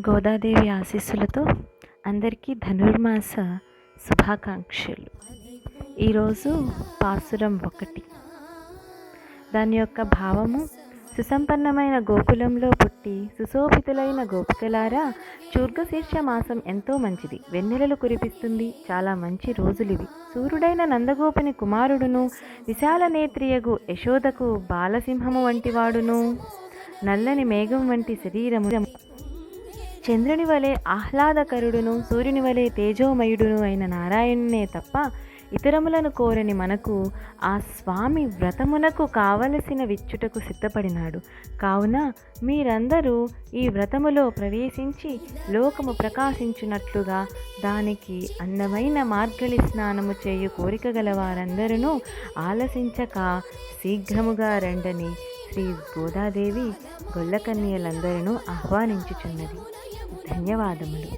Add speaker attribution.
Speaker 1: గోదాదేవి ఆశీస్సులతో అందరికీ ధనుర్మాస శుభాకాంక్షలు. ఈరోజు పాసురం ఒకటి. దాని యొక్క భావము సుసంపన్నమైన గోకులంలో పుట్టి సుశోభితులైన గోపికలారా చూర్గశీర్ష మాసం ఎంతో మంచిది. వెన్నెలలు కురిపిస్తుంది. చాలా మంచి రోజులివి. సూర్యుడైన నందగోపుని కుమారుడును విశాల నేత్రియగు యశోదకు బాలసింహము వంటివాడును నల్లని మేఘం వంటి శరీరము చంద్రుని వలె ఆహ్లాదకరుడును సూర్యుని వలె తేజోమయుడును అయిన నారాయణునే తప్ప ఇతరములను కోరని మనకు ఆ స్వామి వ్రతమునకు కావలసిన విచ్చుటకు సిద్ధపడినాడు. కావున మీరందరూ ఈ వ్రతములో ప్రవేశించి లోకము ప్రకాశించున్నట్లుగా దానికి అందమైన మార్గలి స్నానము చేయు కోరిక గల వారందరూ ఆలసించక శీఘ్రముగా రండని శ్రీ గోదాదేవి గొల్లకన్యలందరూ ఆహ్వానించుచున్నది. ధన్యవాదములు